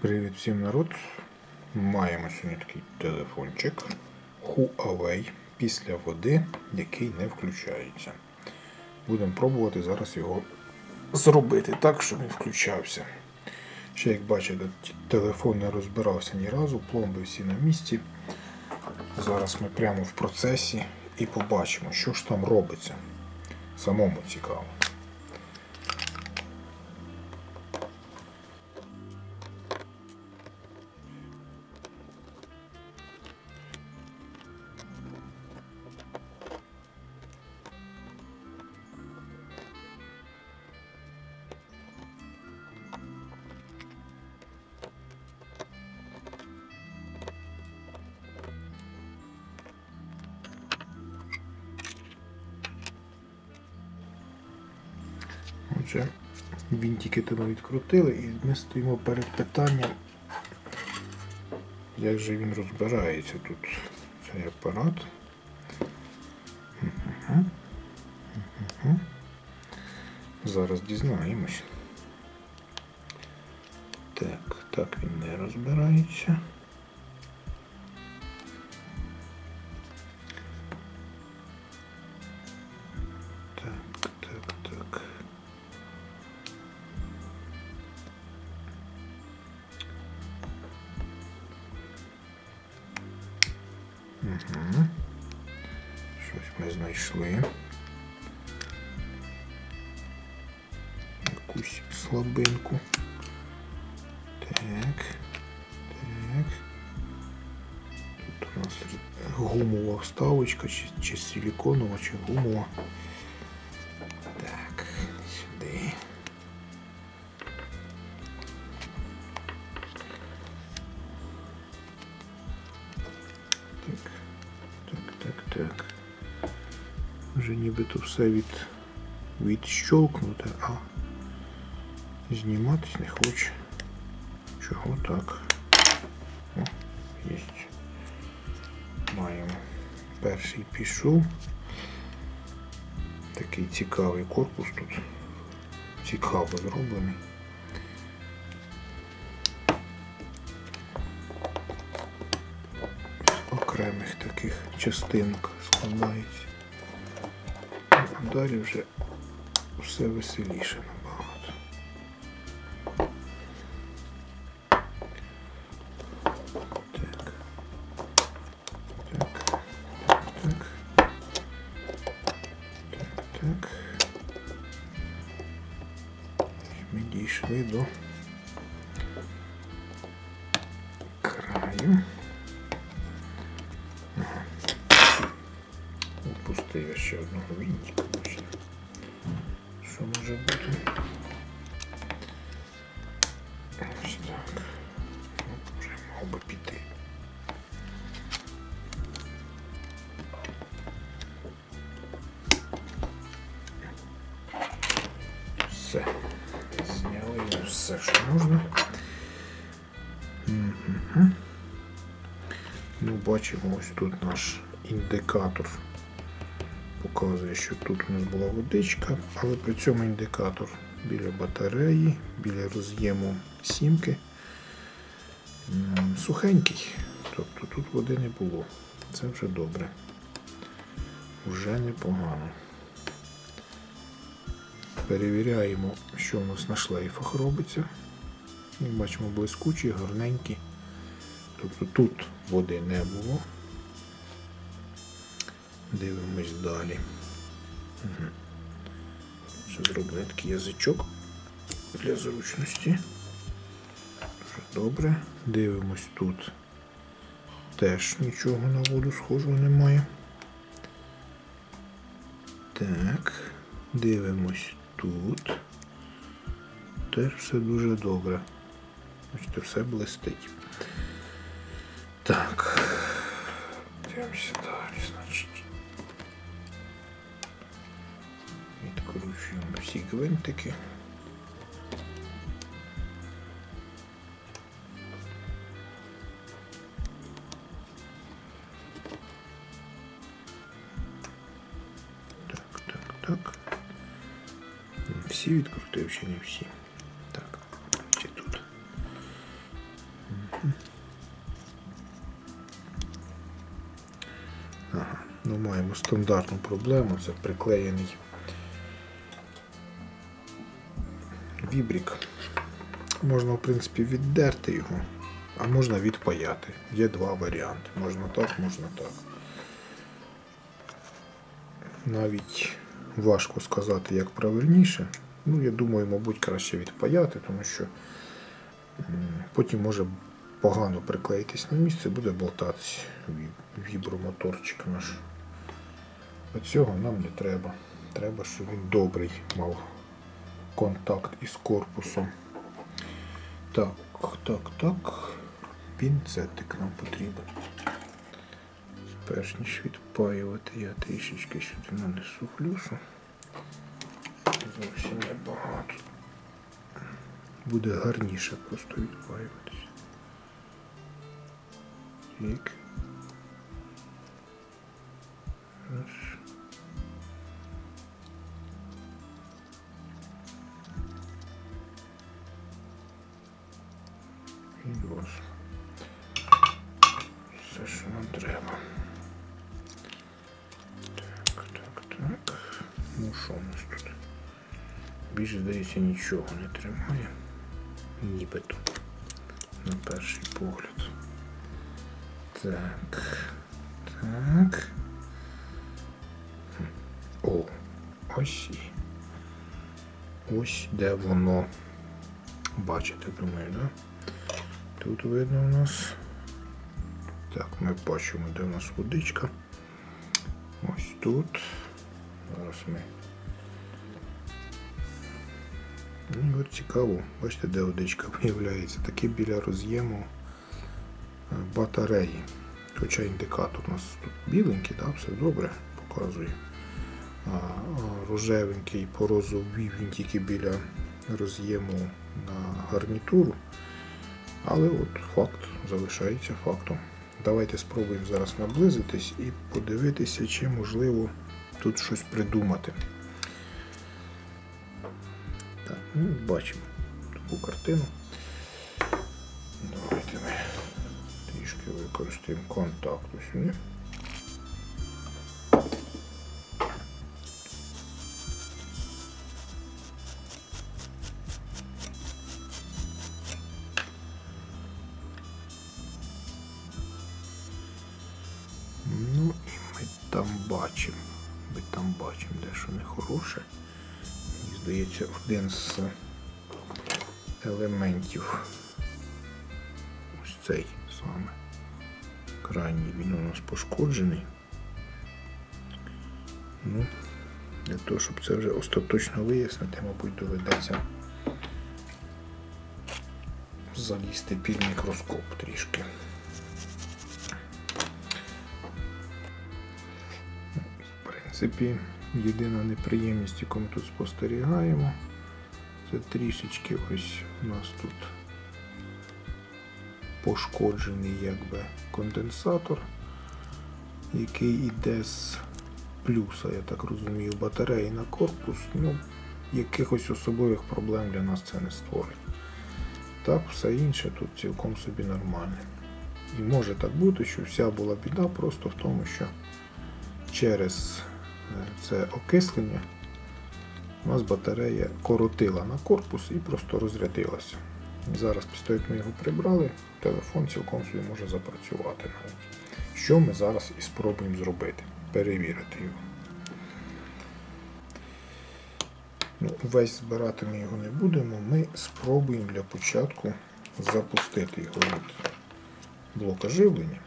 Привіт всім народ. Маємо сьогодні такий телефончик Huawei після води, який не включається. Будемо пробувати зараз його зробити так, щоб він включався. Ще як бачите, телефон не розбирався ні разу, пломби всі на місці. Зараз ми прямо в процесі і побачимо, що ж там робиться. Самому цікаво. Отже, вінтики тебе відкрутили і ми стоїмо перед питанням, як же він розбирається тут цей апарат. Зараз дізнаємось. Так, так він не розбирається. Гумова вставочка, чи, чи силіконова, чи гумова. Так, сюди. Так, так, так, так. Вже нібито все від, відщолкнуте, а зніматись не хоче. Чого так? Перший пішов. Такий цікавий корпус тут. Цікаво зроблений. Окремих таких частинок складається. А далі вже все веселіше Ми дійшли до краю. Ага. Упустив ще одного вінтика. Що може бути? Бачимо, ось тут наш індикатор показує, що тут у нас була водичка, але при цьому індикатор біля батареї, біля роз'єму сімки сухенький. Тобто тут води не було. Це вже добре. Вже непогано. Перевіряємо, що у нас на шлейфах робиться. Як бачимо, блискучі, гарненькі. Тобто тут води не було. Дивимось далі. Угу. Зроблений такий язичок для зручності. Добре. Дивимось тут. Теж нічого на воду схожого немає. Так, дивимось тут. Теж все дуже добре. Бачите, все блистить. Так. Дивимося далі, значить. Відкручуємо всі гвинтики. Так, так, так. Всі відкрутив чи не всі? Стандартну проблему, це приклеєний вібрік. Можна, в принципі, віддерти його, а можна відпаяти. Є два варіанти. Можна так, можна так. Навіть важко сказати, як правильніше. Ну, я думаю, мабуть, краще відпаяти, тому що потім може погано приклеїтись на місце, буде болтатись вібромоторчик наш. А цього нам не треба. Треба, щоб він добрий мав контакт із корпусом. Так, так, так. Пінцетик нам потрібен. Перш ніж відпаювати, я трішечки сюди нанесу флюсу. Зовсім небагато. Буде гарніше просто відпаюватися. Так. Здається, нічого не тримає. Нібито. На перший погляд. Так. Так. О, ось і. Ось де воно. Бачите, думаю, да? Тут видно у нас. Так, ми бачимо, де у нас водичка. Ось тут. Зараз ми. І от цікаво, бачите, де водичка виявляється. Таки біля роз'єму е, батареї. Хоча індикатор у нас тут біленький, да, все добре показує. А, рожевенький порозовий він тільки біля роз'єму на гарнітуру. Але от факт залишається фактом. Давайте спробуємо зараз наблизитись і подивитися, чи можливо тут щось придумати. Бачимо таку картину. Давайте ми трішки використаємо контакт сюди. Ну і ми там бачимо. Ми там бачимо дещо нехороше. Здається, один з елементів ось цей саме крайній він у нас пошкоджений. Ну, для того, щоб це вже остаточно вияснити, мабуть, доведеться залізти під мікроскоп трішки. В принципі, єдина неприємність, яку ми тут спостерігаємо, це трішечки ось у нас тут пошкоджений якби конденсатор, який йде з плюса, я так розумію, батареї на корпус. Ну, якихось особливих проблем для нас це не створить. Так, все інше тут цілком собі нормальне. І може так бути, що вся була біда просто в тому, що через це окислення у нас батарея коротила на корпус і просто розрядилася. Зараз, після того, як ми його прибрали, телефон цілком собі може запрацювати. Що ми зараз і спробуємо зробити? Перевірити його. Ну, весь збирати ми його не будемо. Ми спробуємо для початку запустити його від блока живлення,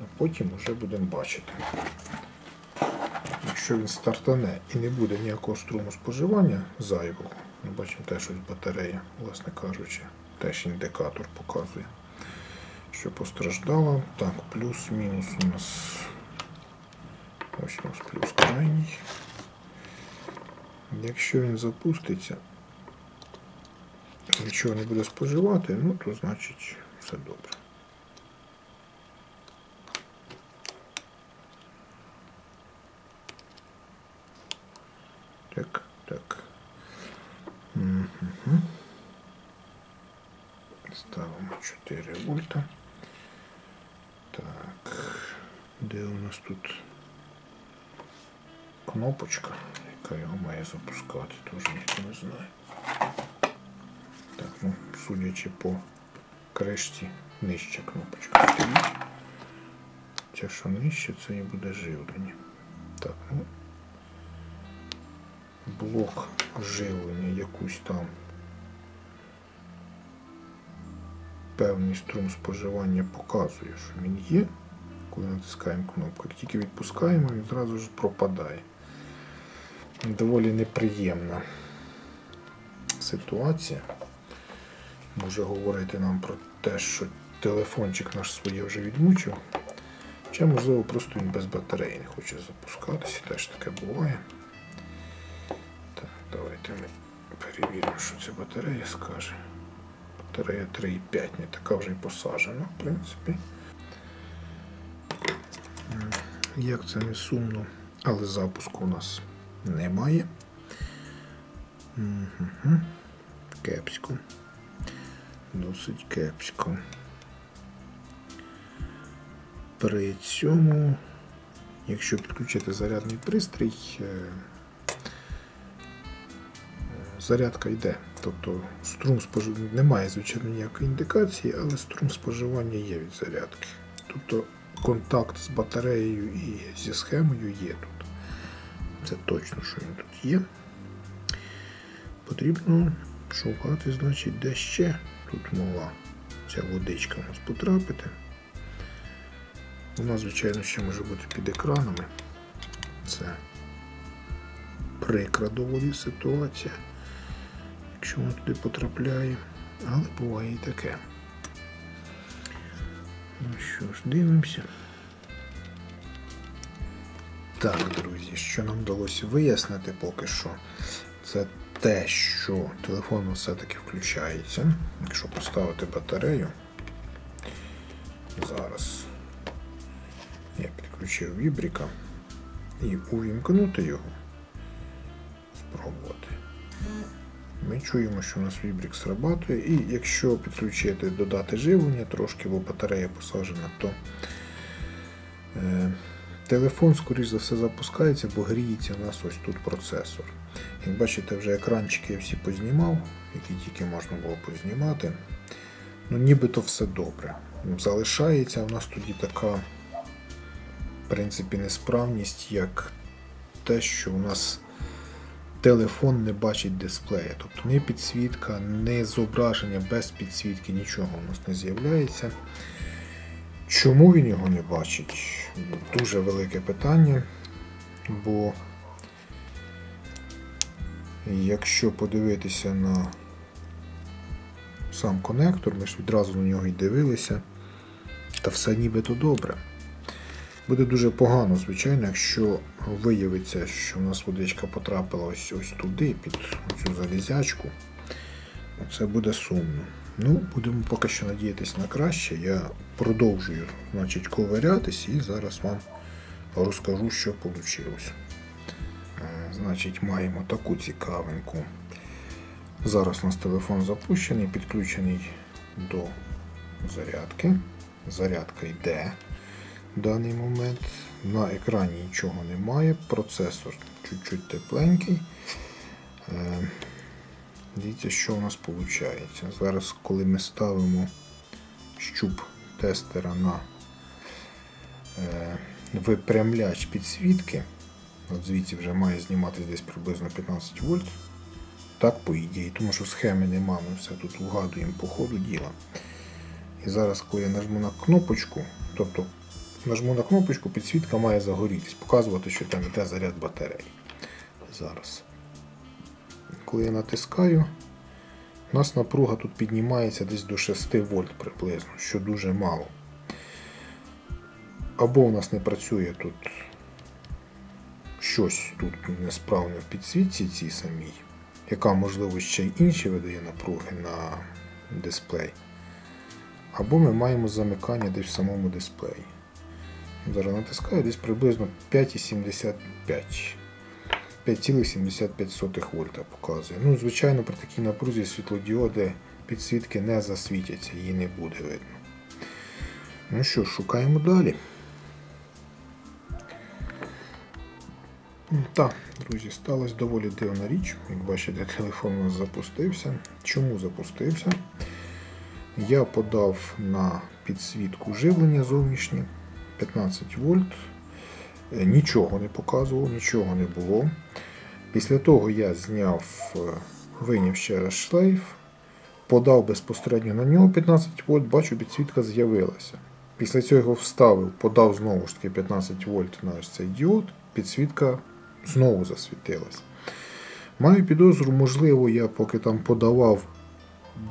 а потім вже будемо бачити. Якщо він стартане і не буде ніякого струму споживання зайвого, ми бачимо теж ось батарея, власне кажучи, теж індикатор показує, що постраждала. Так, плюс-мінус у нас ось у нас плюс крайній. Якщо він запуститься, нічого не буде споживати, ну то значить все добре. Так, так. Мгм. Ставимо 4 вольта. Так. Де у нас тут кнопочка, яка його має запускати, теж ніхто не знає. Так, ну, судячи по кришці, нижча кнопочка стоїть. Це що нижче, це і буде живлення. Так, ну блок живлення якусь там певний струм споживання показує, що він є, коли натискаємо кнопку. Як тільки відпускаємо, він зразу ж пропадає. Доволі неприємна ситуація. Може говорити нам про те, що телефончик наш своє вже відмучив. Чи можливо просто він без батареї не хоче запускатися, теж таке буває. Так, давайте ми перевіримо, що ця батарея скаже. Батарея 3,5, не така вже й посаджена, в принципі. Як це не сумно, але запуску у нас немає. Угу. Кепсько. Досить кепсько. При цьому, якщо підключити зарядний пристрій, е, зарядка йде. Тобто струм споживання немає, звичайно, ніякої індикації, але струм споживання є від зарядки. Тобто контакт з батареєю і зі схемою є тут. Це точно, що він тут є. Потрібно шукати, значить, де ще тут могла ця водичка у нас потрапити. Вона, звичайно, ще може бути під екранами. Це прикра доволі ситуація, якщо вона туди потрапляє, але буває і таке. Ну що ж, дивимося. Так, друзі, що нам вдалося вияснити поки що, це те, що телефон все-таки включається. Якщо поставити батарею, зараз я підключив вібрика і увімкнути його, спробувати. Ми чуємо, що у нас вібрик срабатує, і якщо підключити, додати живлення трошки, бо батарея посаджена, то е, телефон, скоріш за все, запускається, бо гріється у нас ось тут процесор. Як бачите, вже екранчики я всі познімав, які тільки можна було познімати. Ну, Нібито все добре. Залишається у нас тоді така в принципі, несправність, як те, що у нас телефон не бачить дисплея. Тобто ні підсвітка, ні зображення без підсвітки, нічого у нас не з'являється. Чому він його не бачить? Дуже велике питання, бо якщо подивитися на сам конектор, ми ж відразу на нього і дивилися, та все нібито добре. Буде дуже погано, звичайно, якщо виявиться, що у нас водичка потрапила ось ось туди, під цю залізячку. Це буде сумно. Ну, будемо поки що надіятися на краще. Я продовжую значить, ковирятись і зараз вам розкажу, що вийшло. Значить, маємо таку цікавинку. Зараз у нас телефон запущений, підключений до зарядки. Зарядка йде в даний момент. На екрані нічого немає, процесор чуть-чуть тепленький. Дивіться, що у нас виходить. Зараз, коли ми ставимо щуп тестера на випрямляч підсвітки, от звідси вже має знімати десь приблизно 15 вольт. Так, по ідеї, тому що схеми нема, ми все тут вгадуємо по ходу діла. І зараз, коли я нажму на кнопочку, тобто нажму на кнопочку, підсвітка має загорітись, показувати, що там йде заряд батареї. Зараз. Коли я натискаю, у нас напруга тут піднімається десь до 6 вольт приблизно, що дуже мало. Або у нас не працює тут щось тут несправне в підсвітці цій самій, яка, можливо, ще й інші видає напруги на дисплей. Або ми маємо замикання десь в самому дисплеї. Зараз натискаю десь приблизно 5,75. 5,75 вольта показує. Ну, Звичайно, при такій напрузі світлодіоди підсвітки не засвітяться, її не буде видно. Ну що, шукаємо далі. Так, друзі, сталася доволі дивна річ. Як бачите, телефон у нас запустився. Чому запустився? Я подав на підсвітку живлення зовнішнє 15 вольт. Е, Нічого не показував, нічого не було. Після того я зняв, е, виняв ще раз шлейф, подав безпосередньо на нього 15 вольт, бачу, підсвітка з'явилася. Після цього його вставив, подав знову ж таки 15 вольт на ось цей діод, підсвітка знову засвітилась. Маю підозру, можливо, я поки там подавав,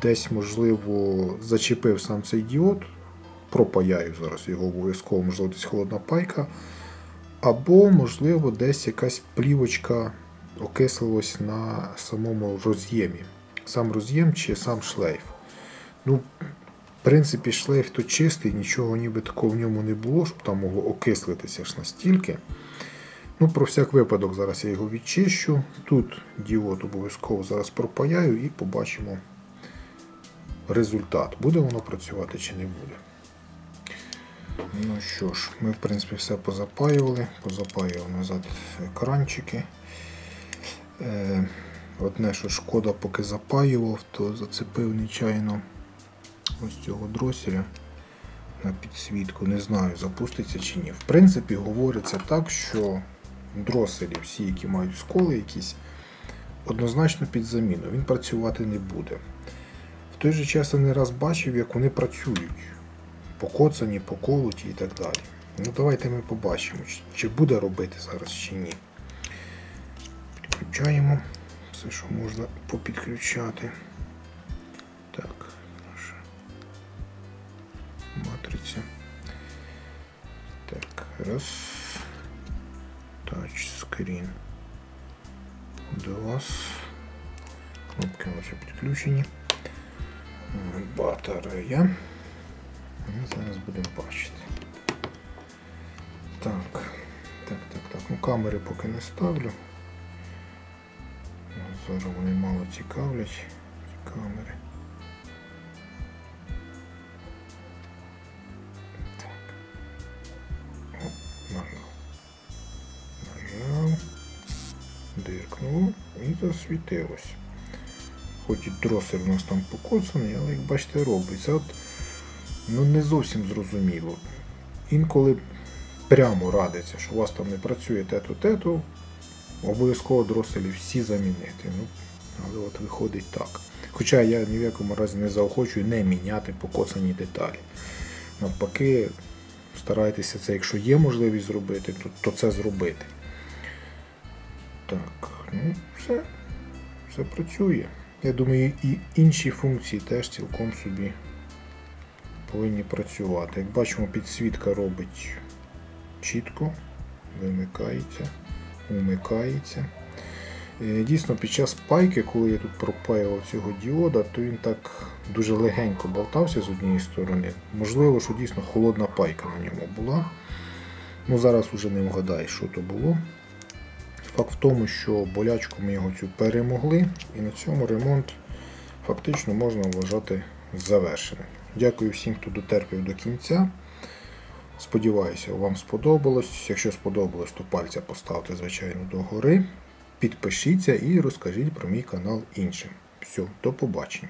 десь, можливо, зачепив сам цей діод, пропаяю зараз його обов'язково, можливо, десь холодна пайка. Або, можливо, десь якась плівочка окислилась на самому роз'ємі. Сам роз'єм чи сам шлейф. Ну, в принципі, шлейф то чистий, нічого ніби такого в ньому не було, щоб там могло окислитися ж настільки. Ну, про всяк випадок, зараз я його відчищу. Тут діод обов'язково зараз пропаяю і побачимо результат. Буде воно працювати чи не буде. Ну що ж, ми в принципі все позапаювали, позапаювали назад екранчики. Е, Одне, що шкода, поки запаював, то зацепив нечайно ось цього дроселя на підсвітку. Не знаю, запуститься чи ні. В принципі, говориться так, що дроселі, всі, які мають сколи якісь, однозначно під заміну. Він працювати не буде. В той же час я не раз бачив, як вони працюють. Покоцані, поколоті і так далі. Ну давайте ми побачимо, чи- буде робити зараз чи ні. Підключаємо все, що можна попідключати. Так, наша матриця. Так, раз. Тачскрін. Два. Кнопки наші підключені. Батарея. Ми зараз будемо бачити. Так, так, так, так. Ну камери поки не ставлю. Зараз вони мало цікавлять. Ці камери. Нажав. Нажав. Диркнув і засвітилось. Хоч і дросель у нас там покоцаний, але як бачите робиться. От, ну не зовсім зрозуміло. Інколи прямо радиться, що у вас там не працює те-то, обов'язково дроселі всі замінити. Ну, але от виходить так. Хоча я ні в якому разі не заохочую не міняти покоцані деталі. Навпаки, старайтеся це, якщо є можливість зробити, то, то це зробити. Так, ну все, все працює. Я думаю, і інші функції теж цілком собі повинні працювати. Як бачимо, підсвітка робить чітко, вимикається, умикається. Е, Дійсно, під час пайки, коли я тут пропаював цього діода, то він так дуже легенько болтався з однієї сторони. Можливо, що дійсно холодна пайка на ньому була. Ну, зараз вже не вгадаєш, що то було. Факт в тому, що болячку ми його цю перемогли, і на цьому ремонт фактично можна вважати завершеним. Дякую всім, хто дотерпів до кінця. Сподіваюся, вам сподобалось. Якщо сподобалось, то пальця поставте, звичайно, догори. Підпишіться і розкажіть про мій канал іншим. Все, до побачення.